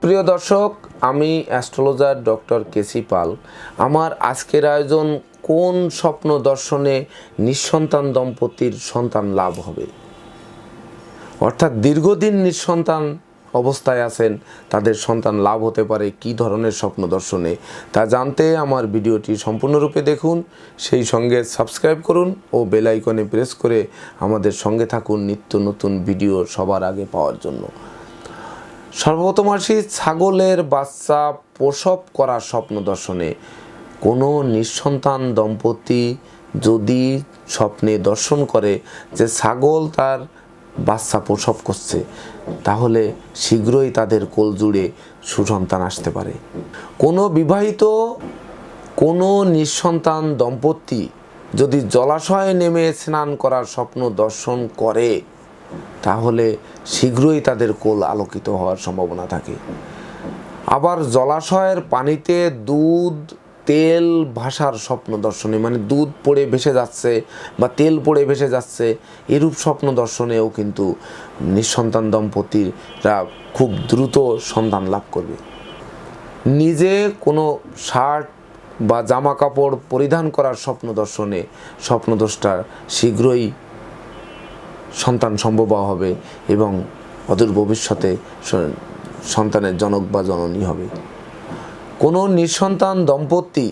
প্রিয় দর্শক, আমি অ্যাস্ট্রোলজার ডক্টর কেসি পাল। আমার আজকের আয়োজন কোন স্বপ্ন দর্শনে নিঃসন্তান দম্পতির সন্তান লাভ হবে? অর্থাৎ দীর্ঘদিন নিঃসন্তান অবস্থায় আছেন, তাদের সন্তান লাভ হতে পারে কি ধরনের স্বপ্ন দর্শনে? তা জানতে আমার ভিডিওটি সম্পূর্ণরূপে দেখুন, সেই সঙ্গে সাবস্ক্রাইব করুন ও বেল আইকনে প্রেস করে আমাদের সঙ্গে থাকুন নিত্য নতুন ভিডিও সবার আগে পাওয়ার জন্য। সর্বপ্রথম আসি, ছাগলের বাচ্চা প্রসব করার স্বপ্ন দর্শনে। কোনো নিঃসন্তান দম্পতি যদি স্বপ্নে দর্শন করে যে ছাগল তার বাচ্চা প্রসব করছে, তাহলে শীঘ্রই তাদের কোল জুড়ে সুসন্তান আসতে পারে। কোনো বিবাহিত, কোনো নিঃসন্তান দম্পতি যদি জলাশয়ে নেমে স্নান করার স্বপ্ন দর্শন করে, তাহলে শীঘ্রই তাদের কোল আলোকিত হওয়ার সম্ভাবনা থাকে। আবার জলাশয়ের পানিতে দুধ তেল ভাসার স্বপ্ন দর্শনে মানে দুধ পড়ে ভেসে যাচ্ছে বা তেল পড়ে ভেসে যাচ্ছে, এরূপ স্বপ্ন দর্শনেও কিন্তু নিঃসন্তান দম্পতিরা খুব দ্রুত সন্তান লাভ করবে। নিজে কোনো শার্ট বা জামা কাপড় পরিধান করার স্বপ্ন দর্শনে স্বপ্নদোষটা শীঘ্রই সন্তান সম্ভব হবে এবং অদূর ভবিষ্যতে সন্তানের জনক বা জননী হবে। কোনো নিঃসন্তান দম্পতি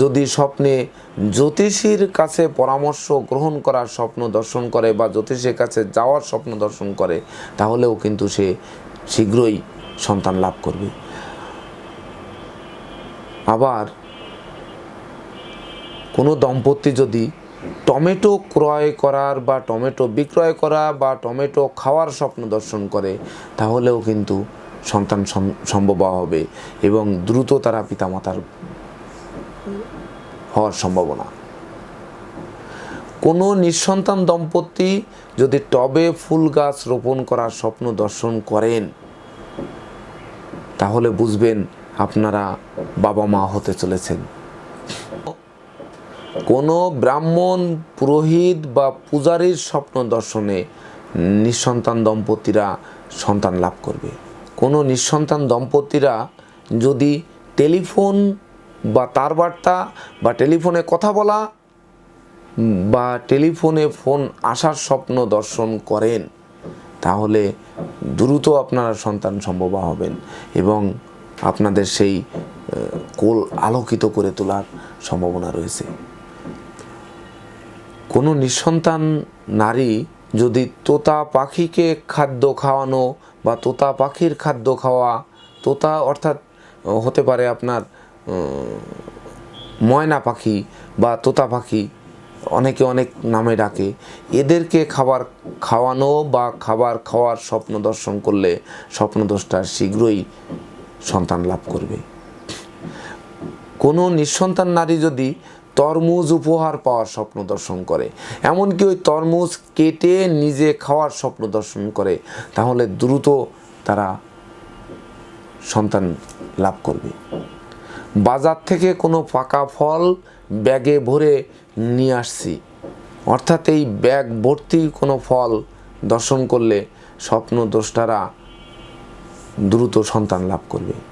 যদি স্বপ্নে জ্যোতিষীর কাছে পরামর্শ গ্রহণ করার স্বপ্ন দর্শন করে বা জ্যোতিষীর কাছে যাওয়ার স্বপ্ন দর্শন করে, তাহলেও কিন্তু সে শীঘ্রই সন্তান লাভ করবে। আবার কোনো দম্পতি যদি টমেটো ক্রয় করার বা টমেটো বিক্রয় করা বা টমেটো খাওয়ার স্বপ্ন দর্শন করে, তাহলেও কিন্তু সন্তান সম- সম্ভব হবে এবং দ্রুত তারা পিতামাতার হওয়ার সম্ভাবনা। কোনো নিঃসন্তান দম্পতি যদি টবে ফুল গাছ রোপণ করার স্বপ্ন দর্শন করেন, তাহলে বুঝবেন আপনারা বাবা মা হতে চলেছেন। কোনো ব্রাহ্মণ, পুরোহিত বা পূজারীর স্বপ্ন দর্শনে নিঃসন্তান দম্পতিরা সন্তান লাভ করবে। কোনো নিঃসন্তান দম্পতিরা যদি টেলিফোন বা তার বার্তা বা টেলিফোনে কথা বলা বা টেলিফোনে ফোন আসার স্বপ্ন দর্শন করেন, তাহলে দ্রুত আপনারা সন্তান সম্ভব হবেন এবং আপনাদের সেই কোল আলোকিত করে তোলার সম্ভাবনা রয়েছে। কোনো নিঃসন্তান নারী যদি তোতা পাখিকে খাদ্য খাওয়ানো বা তোতা পাখির খাদ্য খাওয়া, তোতা অর্থাৎ হতে পারে আপনার ময়না পাখি বা তোতা পাখি, অনেকে অনেক নামে ডাকে, এদেরকে খাবার খাওয়ানো বা খাবার খাওয়ার স্বপ্ন দর্শন করলে স্বপ্নদোষটা শীঘ্রই সন্তান লাভ করবে। কোনো নিঃসন্তান নারী যদি তরমুজ উপহার পাওয়ার স্বপ্ন দর্শন করে। এমনকি ওই তরমুজ কেটে নিজে খাওয়ার স্বপ্ন দর্শন করে। তাহলে দ্রুত তারা সন্তান লাভ করবে। বাজার থেকে কোনো পাকা ফল ব্যাগে ভরে নিয়ে আসছি। অর্থাৎ এই ব্যাগ ভর্তি কোনো ফল দর্শন করলে স্বপ্ন দ্রষ্টারা দ্রুত সন্তান লাভ করবে।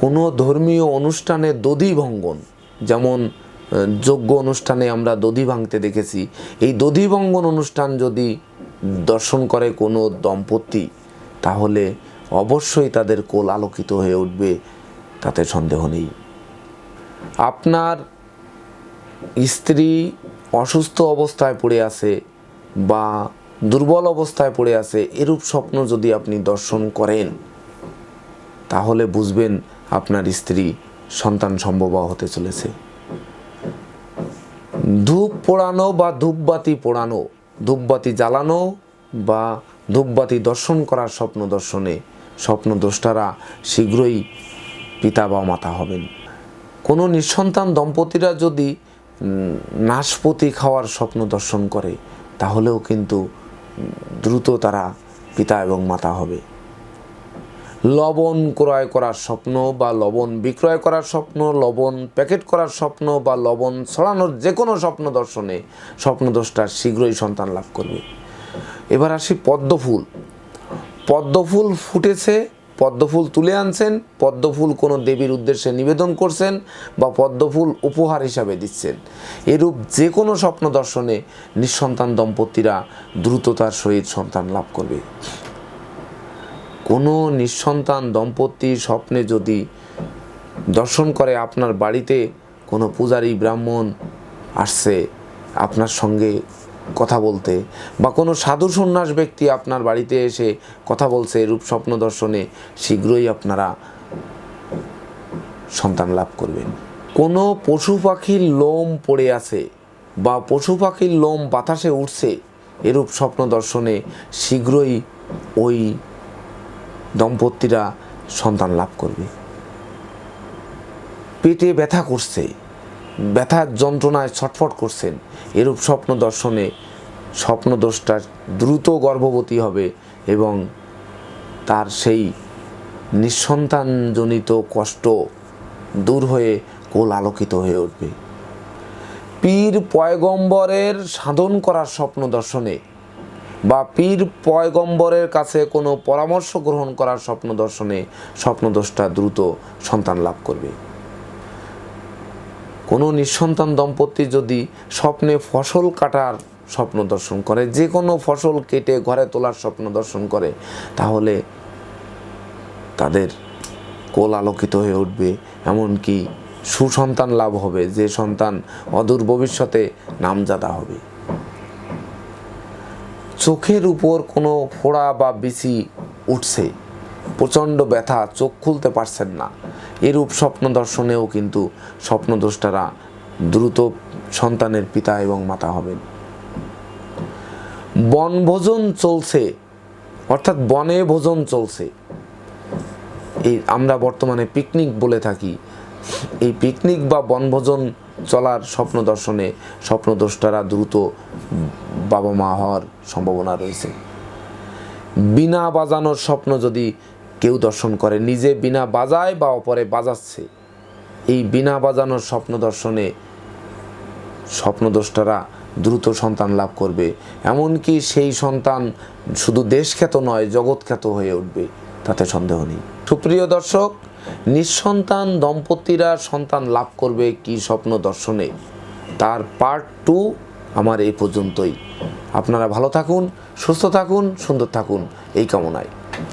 কোনো ধর্মীয় অনুষ্ঠানে দধি ভঙ্গন, যেমন যজ্ঞ অনুষ্ঠানে আমরা দধি ভাঙতে দেখেছি, এই দধি ভঙ্গন অনুষ্ঠান যদি দর্শন করে কোনো দম্পতি, তাহলে অবশ্যই তাদের কোল আলোকিত হয়ে উঠবে, তাতে সন্দেহ নেই। আপনার স্ত্রী অসুস্থ অবস্থায় পড়ে আছে বা দুর্বল অবস্থায় পড়ে আছে, এরূপ স্বপ্ন যদি আপনি দর্শন করেন, তাহলে বুঝবেন আপনার স্ত্রী সন্তান সম্ভব হতে চলেছে। ধূপ পোড়ানো বা ধূপবাতি পোড়ানো, ধূপবাতি জ্বালানো বা ধূপবাতি দর্শন করার স্বপ্ন দর্শনে, স্বপ্ন দ্রষ্টারা শীঘ্রই পিতা বা মাতা হবেন। কোনো নিঃসন্তান দম্পতিরা যদি নাশপতি খাওয়ার স্বপ্ন দর্শন করে, তাহলেও কিন্তু দ্রুত তারা পিতা এবং মাতা হবে। লবণ ক্রয় করার স্বপ্ন বা লবণ বিক্রয় করার স্বপ্ন, লবণ প্যাকেট করার স্বপ্ন বা লবণ ছড়ানোর যে কোনো স্বপ্ন দর্শনে স্বপ্নদোষটা শীঘ্রই সন্তান লাভ করবে। এবার আসি পদ্মফুল। পদ্মফুল ফুটেছে, পদ্মফুল তুলে আনছেন, পদ্মফুল কোনো দেবীর উদ্দেশ্যে নিবেদন করছেন বা পদ্মফুল উপহার হিসাবে দিচ্ছেন। এরূপ যে কোনো স্বপ্ন দর্শনে নিঃসন্তান দম্পতিরা দ্রুততার সহিত সন্তান লাভ করবে। কোনো নিঃসন্তান দম্পতি স্বপ্নে যদি দর্শন করে আপনার বাড়িতে কোনো পূজারী ব্রাহ্মণ আসছে আপনার সঙ্গে কথা বলতে, বা কোনো সাধু সন্ন্যাস ব্যক্তি আপনার বাড়িতে এসে কথা বলছে রূপ স্বপ্ন দর্শনে, শীঘ্রই আপনারা সন্তান লাভ করবেন। কোনো পশু পাখির লোম পড়ে আছে, বা পশু পাখির লোম বাতাসে উঠছে এরূপ স্বপ্ন দর্শনে শীঘ্রই ওই দম্পতিরা সন্তান লাভ করবে। পেটে ব্যথা করছে ব্যথার যন্ত্রণায় ছটফট করছেন। এরূপ স্বপ্ন দর্শনে স্বপ্নদোষটা দ্রুত গর্ভবতী হবে এবং তার সেই নিঃসন্তানজনিত কষ্ট দূর হয়ে কোল আলোকিত হয়ে উঠবে। পীর পয়গম্বরের সাধন করার স্বপ্ন দর্শনে বা পীর পয়গম্বরের কাছে কোনো পরামর্শ গ্রহণ করার স্বপ্ন দর্শনে স্বপ্নদোষটা দ্রুত সন্তান লাভ করবে। কোনো নিঃসন্তান দম্পতি যদি স্বপ্নে ফসল কাটার স্বপ্ন দর্শন করে, যে কোনো ফসল কেটে ঘরে তোলার স্বপ্ন দর্শন করে, তাহলে তাদের কোল আলোকিত হয়ে উঠবে। এমনকি সুসন্তান লাভ হবে, যে সন্তান অদূর ভবিষ্যতে নামজাদা হবে। চোখের উপর কোনো ফোড়া বা বিচি উঠছে। প্রচণ্ড ব্যথা, চোখ খুলতে পারছেন না। এরূপ স্বপ্ন দর্শনেও কিন্তু স্বপ্নদ্রষ্টারা দ্রুত সন্তানের পিতা এবং মাতা হবেন। বনভোজন চলছে, অর্থাৎ বনে ভোজন চলছে। এই আমরা বর্তমানে পিকনিক বলে থাকি। এই পিকনিক বা বনভোজন চলার স্বপ্ন দর্শনে স্বপ্নদ্রষ্টারা দ্রুত বাবা মা হওয়ার সম্ভাবনা রয়েছে। বিনা বাজানোর স্বপ্ন যদি কেউ দর্শন করে, নিজে বিনা বাজায় বা অপরে বাজাচ্ছে, এই বিনা বাজানোর স্বপ্ন দর্শনে স্বপ্নদ্রষ্টারা দ্রুত সন্তান লাভ করবে। এমনকি সেই সন্তান শুধু দেশখ্যাত নয়, জগৎখ্যাত হয়ে উঠবে, তাতে সন্দেহ নেই। সুপ্রিয় দর্শক নিঃসন্তান দম্পতিরা সন্তান লাভ করবে কি স্বপ্ন দর্শনে। তার পার্ট টু আমার এই পর্যন্তই। আপনারা ভালো থাকুন, সুস্থ থাকুন, সুন্দর থাকুন। এই কামনায়।